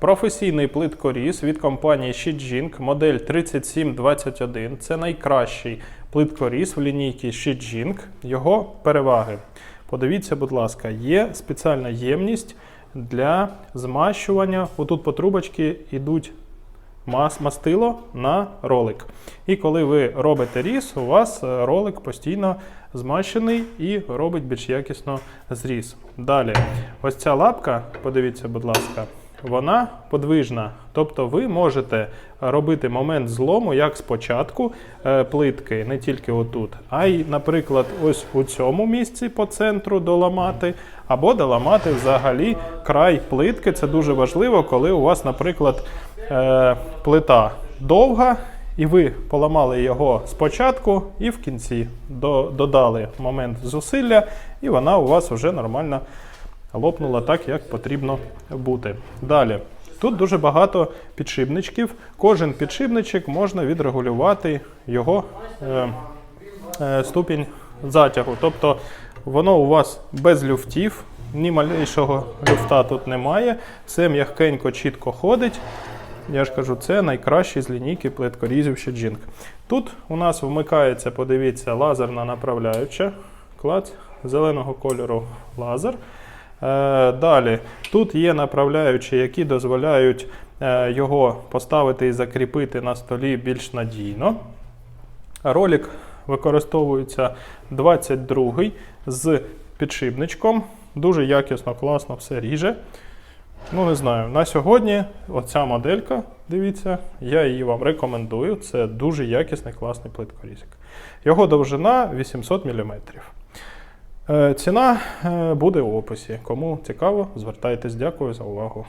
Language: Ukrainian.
Професійний плиткоріз від компанії Shijing, модель 3721. Це найкращий плиткоріз в лінійці Shijing. Його переваги. Подивіться, будь ласка, є спеціальна ємність для змащування. Отут по трубочці йдуть мас- мастило на ролик. І коли ви робите різ, у вас е, ролик постійно змащений і робить більш якісно зріз. Далі, ось ця лапка, подивіться, будь ласка, вона подвижна. Тобто ви можете робити момент злому як спочатку е, плитки, не тільки отут, а й, наприклад, ось у цьому місці по центру доламати, або доламати взагалі край плитки. Це дуже важливо, коли у вас, наприклад, е, плита довга, і ви поламали його спочатку і в кінці додали момент зусилля, і вона у вас вже нормально лопнула так, як потрібно бути. Далі. Тут дуже багато підшипничків. Кожен підшипничок можна відрегулювати його е, е, ступінь затягу. Тобто воно у вас без люфтів, ні малейшого люфта тут немає. Все м'ягкенько, чітко ходить. Я ж кажу, це найкращий з лінійки плиткорізів Shijing. Тут у нас вмикається, подивіться, лазерна направляюча. Клац зеленого кольору лазер. Е, Далі тут є направляючі, які дозволяють е, його поставити і закріпити на столі більш надійно. Ролик використовується 22 з підшипничком. Дуже якісно, класно все ріже. Ну, не знаю, на сьогодні оця моделька, дивіться, я її вам рекомендую. Це дуже якісний, класний плиткорізик. Його довжина 800 мм. Е, Ціна е, буде в описі. Кому цікаво, звертайтесь. Дякую за увагу.